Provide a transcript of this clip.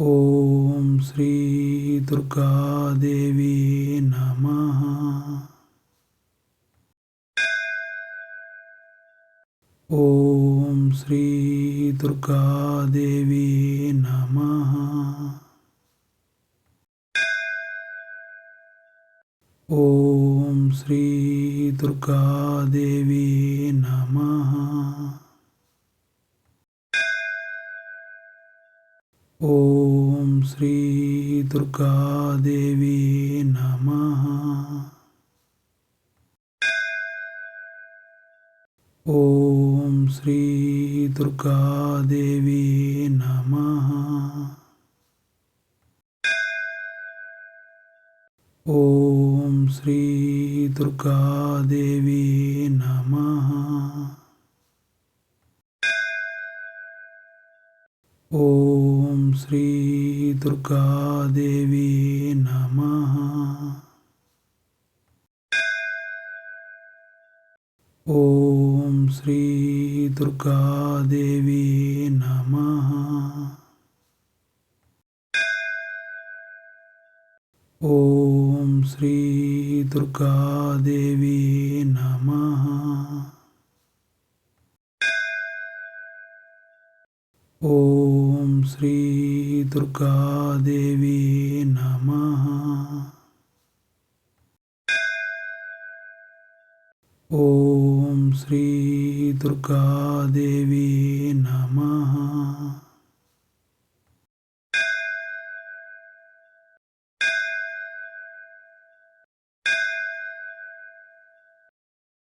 ॐ श्रीदुर्गादेवी नमः। ॐ श्रीदुर्गादेवी नमः। ॐ श्रीदुर्गादेवी नमः ఓం శ్రీ దుర్గాదేవి నమ. ఓం శ్రీ దుర్గాదేవి నమ. ఓం శ్రీ దుర్గాదేవి నమ. ఓం ஸ்ரீ துர்காதேவி நம ஓம் ஸ்ரீ துர்காதேவி நம ஓம் ஸ்ரீ துர்காதேவி நம ஓம் ஸ்ரீ துர்காதேவி நம ஓம் ஸ்ரீ துர்காதேவி நம